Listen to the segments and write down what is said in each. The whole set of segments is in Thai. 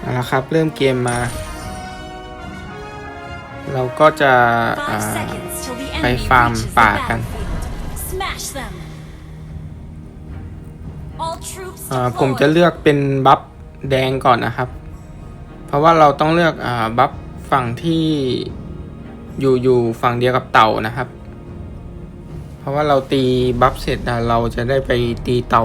เอาละครับเริ่มเกมมา เราก็จะอ่า Five seconds till the ไป enemy ฟาร์ม reaches the ป่ากัน battlefield. Smash them! All troops อ่าผมจะ deployed. เลือกเป็นบัฟแดงก่อนนะครับ เพราะว่าเราต้องเลือกอ่าบัฟฝั่งที่อยู่อยู่ฝั่งเดียวกับเต่านะครับ เพราะว่าเราตีบัฟเสร็จอะเราจะได้ไปตีเต่า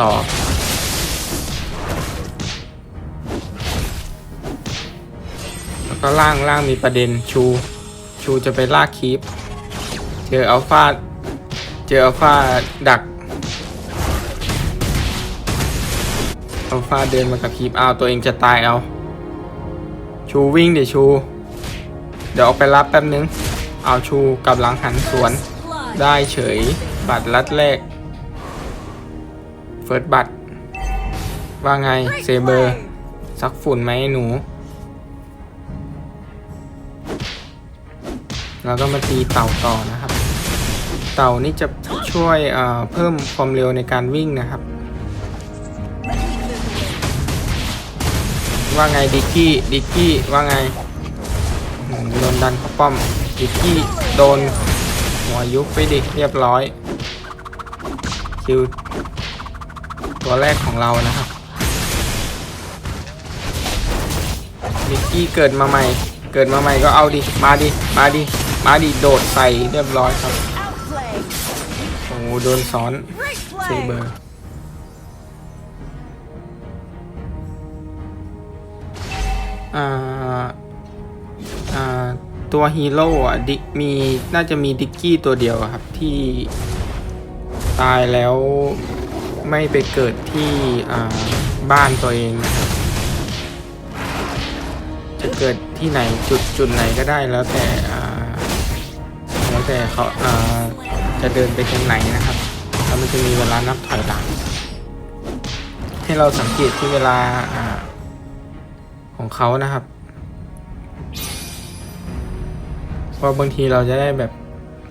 ต่อ ก็ล่างล่างมีประเด็นชู ชูจะไปลากคีปเจออัลฟาเจออัลฟาดักอัลฟาเดินมากับคีปเอาตัวเองจะตายเอา ชูวิ่งเดี๋ยวชู เดี๋ยวออกไปรับแป๊บนึง เอาชูกับหลังหันสวน ได้เฉย บัตรลัดแรก เฟิร์สบัตรว่าไงเซเบอร์ซักฝุ่นไหมหนู แล้วก็มาตีเต่าต่อนะครับ เต่านี่จะช่วยเพิ่มความเร็วในการวิ่งนะครับ ว่าไงดิกกี้ดิกกี้ว่าไงโดนดันเข้าป้อมดิกกี้โดนหัวยุบไปดิเรียบร้อยคิวตัวแรกของเรานะครับดิกกี้เกิดมาใหม่ เกิดมาใหม่ก็เอาดิ มาดิ มาดิ มาดิโดดใส่เรียบร้อยครับ โอ้โดนซ้อนเซเบอร์อ่าอ่าตัวฮีโร่อะดิมีน่าจะมีดิกกี้ตัวเดียวครับที่ตายแล้วไม่ไปเกิดที่อ่าบ้านตัวเองนะครับจะเกิดที่ไหนจุดจุดไหนก็ได้แล้วแต่อ่า แต่เขาจะเดินไปทางไหนนะครับแล้วมันจะมีเวลานับถอยหลังให้เราสังเกตที่เวลาอของเขานะครับเพราะบางทีเราจะได้แบบ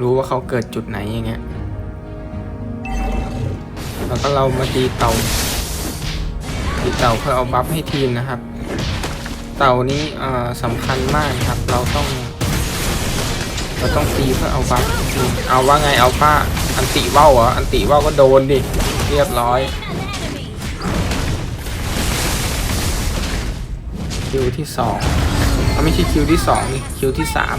รู้ว่าเขาเกิดจุดไหนอย่างเงี้ยแล้วก็เรามาตีเต่าตีเต่าเพื่อเอาบัฟให้ทีมนะครับ เต่านี้สำคัญมากครับ เราต้อง เราต้องตีเพื่อเอาบัฟให้ทีมเอาว่าไงเอาป้าอันติว่าวเหรออันติว่าวก็โดนดิ เรียบร้อยคิวที่สองเอาไม่ใช่คิวที่สองนี่คิวที่สาม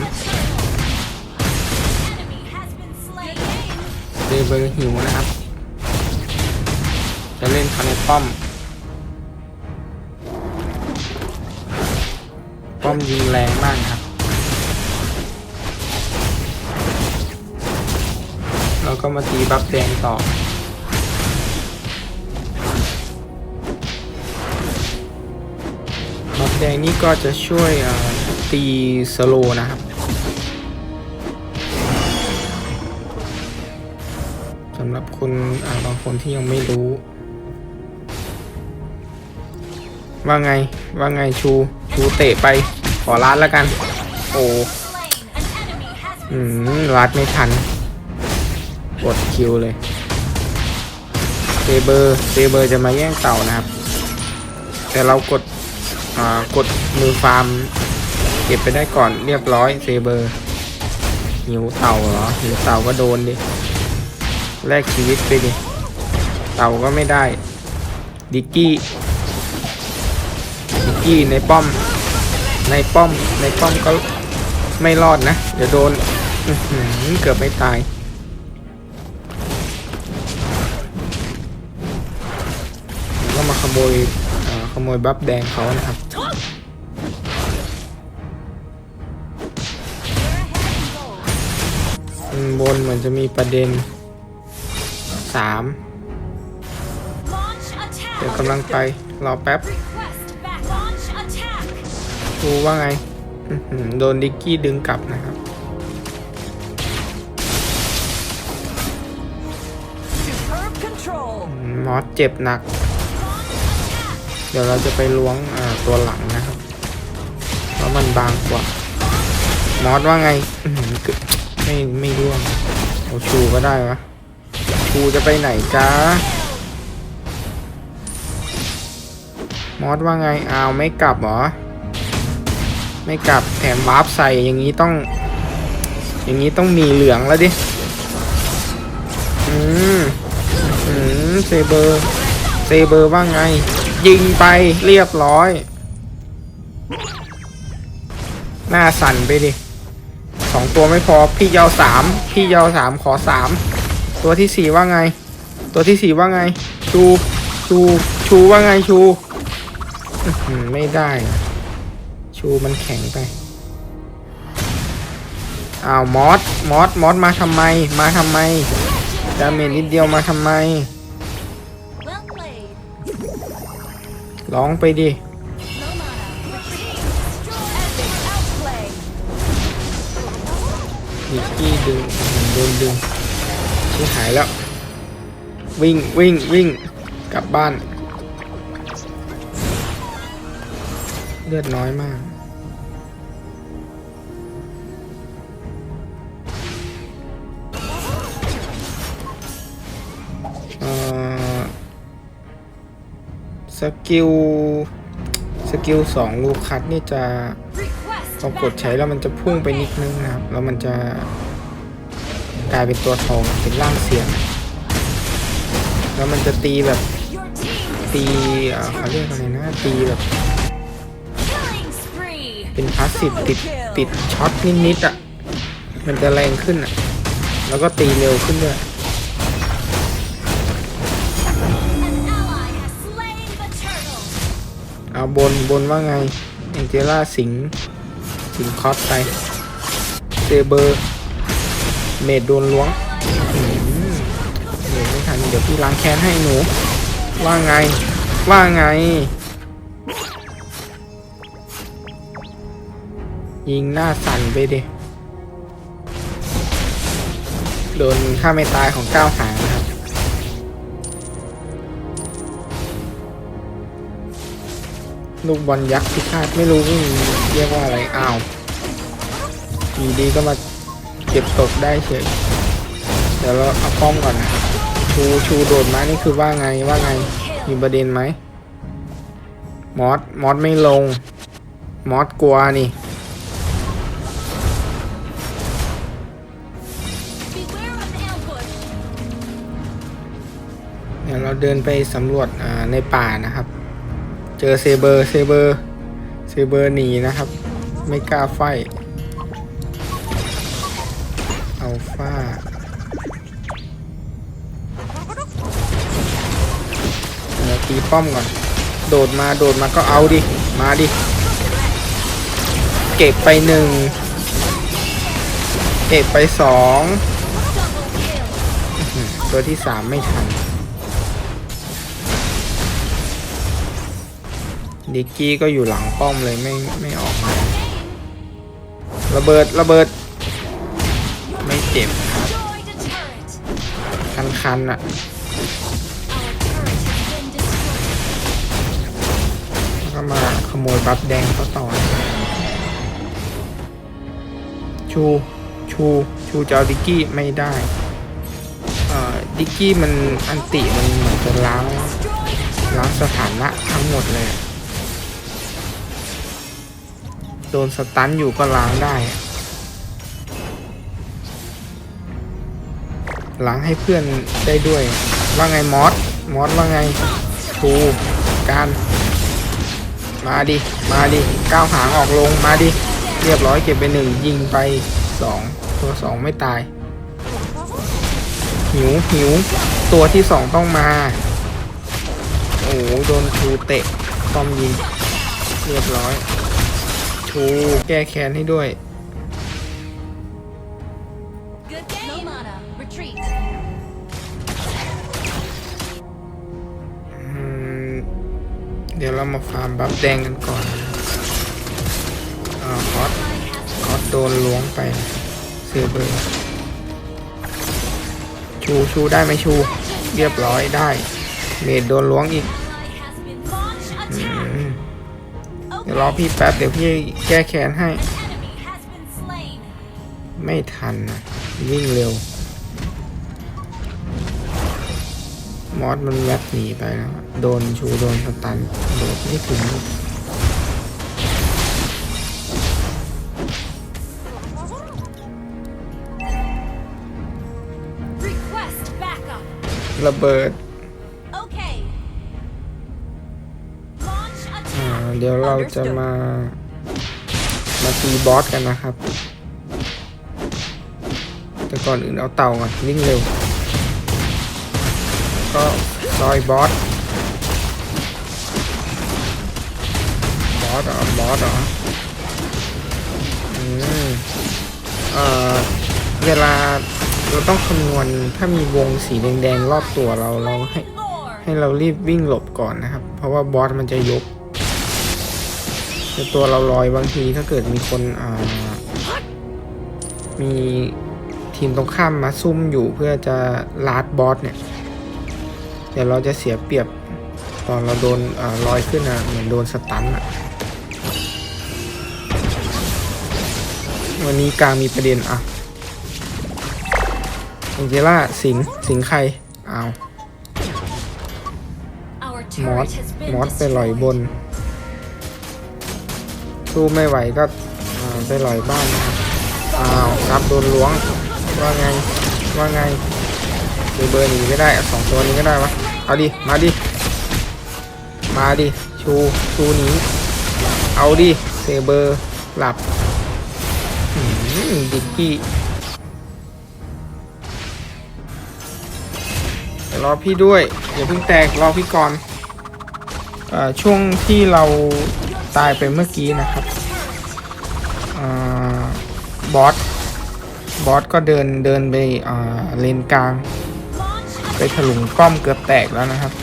เดเบอร์หิวนะครับ จะเล่นคาในป้อม ป้อมยิงแรงมากครับ เราก็มาตีบัฟแดงต่อ บัฟแดงนี่ก็จะช่วยตีสโลนะครับ สำหรับคนบางคนที่ยังไม่รู้ ว่าไง ว่าไงชู ชูเตะไป ขอรัดแล้วกัน โอ้ อืมรัดไม่ทัน กดคิวเลยเซเบอร์เซเบอร์จะมาแย่งเต่านะครับ แต่เรากดอ่ากดมือฟาร์ม เก็บไปได้ก่อนเรียบร้อยเซเบอร์หิวเต่าเหรอหิวเต่าก็โดนดิแลกชีวิตไปดิเต่าก็ไม่ได้ ดิกกี้ดิกกี้ในป้อม ในป้อมในป้อมก็ไม่รอดนะ เดี๋ยวโดนเกือบไม่ตาย ขโมยเอ่อขโมยบัฟแดงเขานะครับอืมบนเหมือนจะมีประเด็นสาม launch attack. เดี๋ยวกำลังไป รอแป๊บ Request back. Launch attack. ดูว่าไงอื้อหือโดนดิกกี้ดึงกลับนะครับ Superb control อืมมอสเจ็บหนัก เดี๋ยวเราจะไปล้วงตัวหลังนะครับ เพราะมันบางกว่า มอสว่าไงไม่ไม่ร่วงเอาชูก็ได้วะชูจะไปไหนจ้ามอสว่าไงอ้าวไม่กลับหรอ ไม่กลับแถมวาร์ปใส่อย่างนี้ต้อง อย่างนี้ต้องมีเหลืองแล้วดิ อืมอืมเซเบอร์ เซเบอร์ว่าไง ยิงไปเรียบร้อย หน้าสั่นไปดิสองตัวไม่พอพี่ยาวสามพี่ยาวสามขอสามตัวที่สี่ว่าไง ตัวที่สี่ว่าไง ชูชูชูว่าไงชูไม่ได้ ชูมันแข็งไปอ้าวมอสมอสมอสมาทำไม มาทำไมดาเมจนิดเดียวมาทำไม ร้องไปดิดิกี้ดึงโดนดึงชิหายแล้ว วิ่งวิ่งวิ่งกลับบ้าน เลือดน้อยมาก กิลสกิลสองลูคัสนี่จะ Request พอกดใช้แล้วมันจะพุ่งไปนิดนึงนะครับ แล้วมันจะกลายเป็นตัวทองเป็นร่างเสียง แล้วมันจะตีแบบ Your team ตีเอ่อเขาเรียกอะไรนะตีแบบ killing spree. เป็นพาสซีฟติดติดช็อตนิดๆอะ มันจะแรงขึ้นอะ แล้วก็ตีเร็วขึ้นด้วย เอาบนบนว่าไงเอนเจล่าสิงสิงคอสไปเซเบอร์เมดโดนล้วงอืมเมดไม่ทันเดี๋ยวพี่ล้างแค้นให้หนู ว่าไง ว่าไง ยิงหน้าสั่นไปดิโดนฆ่าไม่ตายของก้าวหาง ลูกบอลยักษ์พิฆาตไม่รู้ว่าเรียกว่าอะไรอ้าวอยู่ดีก็มาเก็บตกได้เฉยเดี๋ยวเราเอาป้อมก่อนนะชูชูโดดมานี่คือว่าไงว่าไงมีประเด็นไหมมอสมอสไม่ลง มอสกลัวนี่เดี๋ยวเราเดินไปสำรวจในป่านะครับ เจอเซเบอร์เซเบอร์เซเบอร์หนีนะครับ ไม่กล้าไฟอัลฟาเดี๋ยวตีป้อมก่อน โดดมาโดดมาก็เอาดิ มาดิ เก็บไปหนึ่งเก็บไปสองตัวที่สามไม่ทัน ดิกกี้ก็อยู่หลังป้อมเลยไม่ไม่ออกมาระเบิดระเบิด ไม่เจ็บครับ คันคันๆอะก็มาขโมยบัฟแดงเขาต่อ ชูชูชูจะเอาดิกกี้ไม่ได้เอ่อดิกกี้มันอันติมันเหมือนจะล้างล้างสถานะทั้งหมดเลย โดนสตันอยู่ก็ล้างได้ล้างให้เพื่อนได้ด้วย ว่าไงมอสมอสว่าไงทูการมาดิ มาดิก้าวหางออกลงมาดิ เรียบร้อยเก็บไปหนึ่งยิงไปสองตัวสองไม่ตาย หิวหิวตัวที่สองต้องมา โอ้โหโดนชูเตะป้อมยิง เรียบร้อย ชูแก้แค้นให้ด้วย Good game. No mana. Retreat. อืมเดี๋ยวเรามาฟาร์มบัฟแดงกันก่อนอ่าคอส Ally has คอสโดนล้วงไปเซเบอร์ชูชูได้ไหมชู เรียบร้อยได้ เมดโดนล้วงอีก ดี๋ยวรอพี่แป๊บเดี๋ยวพี่แก้แค้นให้ ไม่ทันนะวิ่งเร็ว มอสมันยัดหนีไปแล้วโดนชูโดนสตันโดดไม่ถึงระเบิด เดี๋ยวเราจะมา มาตีบอสกันนะครับ แต่ก่อนอื่นเอาเต่าก่อนวิ่งเร็ว ก็ซอยบอส บอสเหรอบอสเหรออืมเอ่อ เวลาเราต้องคำนวณถ้ามีวงสีแดงๆรอบตัวเราเราให้ Lord. ให้เรารีบวิ่งหลบก่อนนะครับ เพราะว่าบอสมันจะยก แต่ตัวเราลอยบางทีถ้าเกิดมีคนอ่ามีทีมตรงข้ามมาซุ่มอยู่เพื่อจะลาดบอสเนี่ย เดี๋ยวเราจะเสียเปรียบตอนเราโดนอลอยขึ้นอะเหมือนโดนสตันอะวันนี้กลางมีประเด็นอะแองเจล่าสิงสิงใครอ้าวมอสมอสไปลอยบน สู้ไม่ไหวก็ไปลอยบ้านนะครับอ้าวครับโดนล้วงว่าไงว่าไงเบอร์เบอร์หนีไม่ได้สองตัวนี้ก็ได้วะเอาดิมาดิมาดิชูชูหนีเอาดิเซเบอร์หลับดิกกี้รอพี่ด้วยอย่าเพิ่งแตกรอพี่ก่อนอช่วงที่เรา ตายไปเมื่อกี้นะครับอบอสบอสก็เดินเดินไปเลนกลาง ไปถลุงป้อมเกือบแตกแล้วนะครับ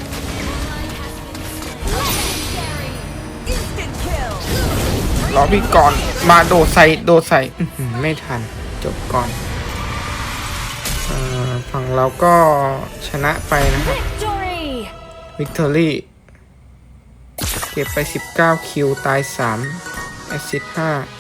รอพี่ก่อนมาโดดใส่โดดใส่ไม่ทันจบก่อนฝั่งเราก็ชนะไปนะครับ Victory. วิกตอรี่ เก็บไป 19 คิว ตาย3แอสซิส5